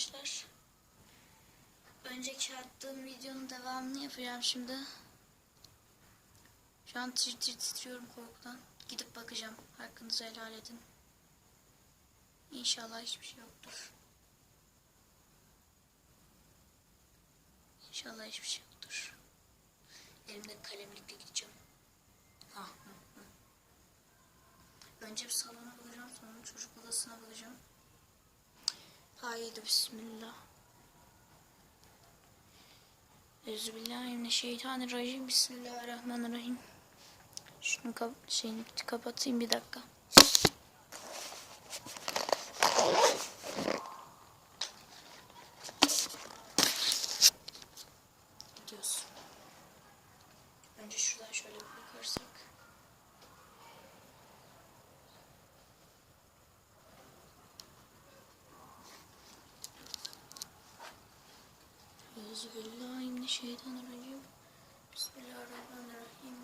arkadaşlar. Önceki attığım videonun devamını yapacağım şimdi. Şu an tir tir titriyorum korkudan. Gidip bakacağım. Hakkınızı helal edin. İnşallah hiçbir şey yoktur. İnşallah hiçbir şey yoktur. Elimde kalemlikle gideceğim. Ah, hı, hı. Önce bir salona bakacağım sonra çocuk odasına bakacağım. Haydi bismillah. Euzubillahimineşşeytanirracim. Bismillahirrahmanirrahim. Şunu kap şeyini kapatayım bir dakika. Gidiyoruz. Önce şuradan şöyle bir bakarsak. Euzubillahimineşşeytanirracim. Bismillahirrahmanirrahim.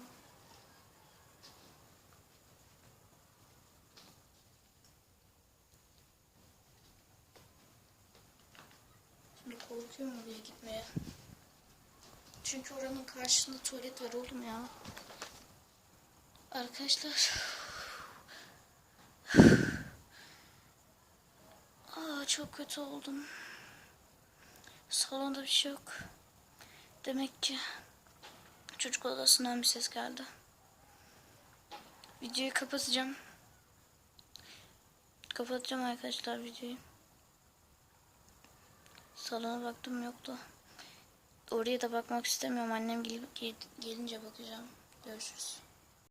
Şimdi korkuyorum oraya gitmeye. Çünkü oranın karşısında tuvalet var oğlum ya. Arkadaşlar. Aa çok kötü oldum. Salonda bir şey yok. Demek ki çocuk odasından bir ses geldi. Videoyu kapatacağım. Kapatacağım arkadaşlar videoyu. Salona baktım yoktu. Oraya da bakmak istemiyorum. Annem gelip gel- gelince bakacağım. Görüşürüz.